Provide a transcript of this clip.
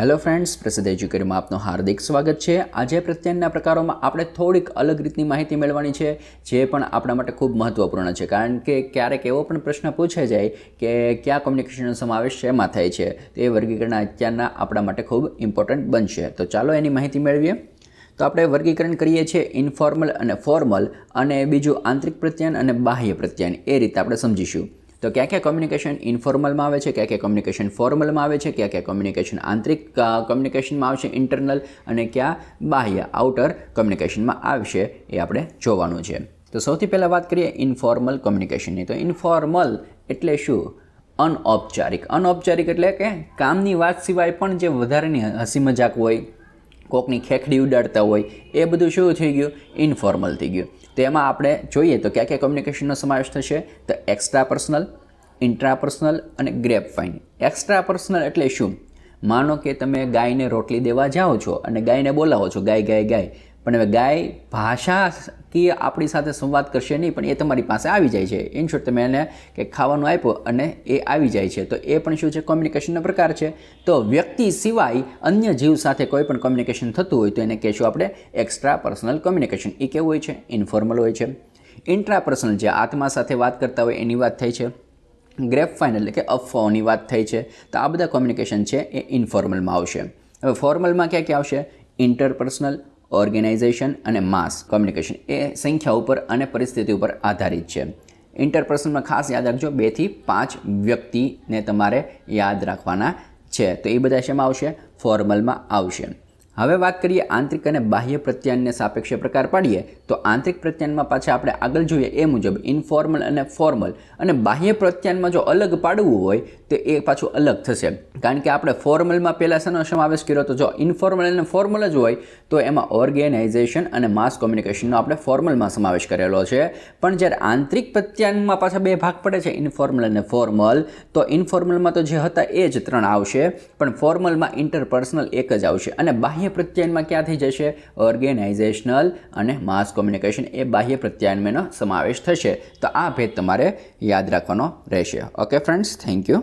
Hello friends પ્રસિદ્ધ એજ્યુકેટમાં આપનું હાર્દિક સ્વાગત છે. આજે પ્રત્યાયનના પ્રકારોમાં આપણે થોડીક અલગ રીતની માહિતી મેળવવાની છે, જે પણ આપણા માટે ખૂબ મહત્ત્વપૂર્ણ છે. કારણ કે ક્યારેક એવો પણ પ્રશ્ન પૂછાઈ જાય કે કયા કોમ્યુનિકેશનનો સમાવેશ શેમાં થાય છે? તો એ વર્ગીકરણ અત્યારના આપણા માટે ખૂબ ઇમ્પોર્ટન્ટ બનશે. તો ચાલો એની માહિતી મેળવીએ. તો આપણે વર્ગીકરણ કરીએ છીએ ઇન્ફોર્મલ અને ફોર્મલ અને બીજું આંતરિક પ્રત્યાયન અને બાહ્ય પ્રત્યાયન. એ રીતે આપણે સમજીશું. તો ક્યાં ક્યાં કોમ્યુનિકેશન ઇન્ફોર્મલમાં આવે છે, ક્યાં ક્યાં કોમ્યુનિકેશન ફોર્મલમાં આવે છે, ક્યાં ક્યાં કોમ્યુનિકેશન આંતરિક કોમ્યુનિકેશનમાં આવશે ઇન્ટરનલ અને ક્યાં બાહ્ય આઉટર કોમ્યુનિકેશનમાં આવશે એ આપણે જોવાનું છે. તો સૌથી પહેલાં વાત કરીએ ઇન્ફોર્મલ કોમ્યુનિકેશનની તો ઇન્ફોર્મલ એટલે શું? અનૌપચારિક. અનૌપચારિક એટલે કે કામની વાત સિવાય પણ જે વધારેની હસી મજાક હોય કોકની ખેખડી ઉડાડતા હોય, એ બધું શું થઈ ગયું? ઇન્ફોર્મલ થઈ ગયું. તો એમાં આપણે જોઈએ તો ક્યાં ક્યાં કોમ્યુનિકેશનનો સમાવેશ થશે? તો એક્સ્ટ્રા પર્સનલ ઇન્ટ્રા અને ગ્રેપ ફાઇન એક્સ્ટ્રા પર્સનલ એટલે શું? માનો કે તમે ગાયને રોટલી દેવા જાઓ છો અને ગાયને બોલાવો છો, ગાય ગાય ગાય. પણ હવે ગાય ભાષા કે આપણી સાથે સંવાદ કરશે નહીં, પણ એ તમારી પાસે આવી જાય છે. ઇન શોર્ટ તમે એને કે ખાવાનું આપ્યું અને એ આવી જાય છે. તો એ પણ શું છે? કોમ્યુનિકેશનનો પ્રકાર છે. તો વ્યક્તિ સિવાય અન્ય જીવ સાથે કોઈ પણ કોમ્યુનિકેશન થતું હોય તો એને કહેશું આપણે એક્સ્ટ્રા પર્સનલ કોમ્યુનિકેશન એ કેવું હોય છે? ઇન્ફોર્મલ હોય છે. ઇન્ટ્રા પર્સનલ જે આત્મા સાથે વાત કરતા હોય એની વાત થઈ છે. ગ્રેપ ફાઇન એટલે કે અફવાઓની વાત થઈ છે. તો આ બધા કોમ્યુનિકેશન છે એ ઇન્ફોર્મલમાં આવશે. હવે ફોર્મલમાં ક્યાં ક્યાં આવશે? ઇન્ટરપર્સનલ ઓર્ગેનાઇઝેશન અને માસ કોમ્યુનિકેશન એ સંખ્યા ઉપર અને પરિસ્થિતિ ઉપર આધારિત છે. ઇન્ટરપર્સનમાં ખાસ યાદ રાખજો બેથી પાંચ વ્યક્તિને તમારે યાદ રાખવાના છે. તો એ બધા શેમાં આવશે? ફોર્મલમાં આવશે. હવે વાત કરીએ આંતરિક અને બાહ્ય પ્રત્યાયનને સાપેક્ષ પ્રકાર પાડીએ તો આંતરિક પ્રત્યાયનમાં પાછા આપણે આગળ જોઈએ એ મુજબ ઇન્ફોર્મલ અને ફોર્મલ અને બાહ્ય પ્રત્યાયનમાં જો અલગ પાડવું હોય, તો એ પાછું અલગ થશે. કારણ કે આપણે ફોર્મલમાં પહેલાં શેનો સમાવેશ કર્યો તો જો ઇન્ફોર્મલ અને ફોર્મલ જ હોય, તો એમાં ઓર્ગેનાઇઝેશન અને માસ કોમ્યુનિકેશનનો આપણે ફોર્મલમાં સમાવેશ કરેલો છે. પણ જ્યારે આંતરિક પ્રત્યાયનમાં પાછા બે ભાગ પડે છે ઇન્ફોર્મલ અને ફોર્મલ તો ઇન્ફોર્મલમાં તો જે હતા એ જ ત્રણ આવશે. પણ ફોર્મલમાં ઇન્ટરપર્સનલ એક જ આવશે. અને બાહ્ય પ્રત્યાયનમાં ક્યાં થઈ જશે? ઓર્ગેનાઇઝેશનલ અને કોમ્યુનિકેશન એ બાહ્ય પ્રત્યાયનનો સમાવેશ થશે. તો આ ભેદ તમારે યાદ રાખવાનો રહેશે. Okay friends thank you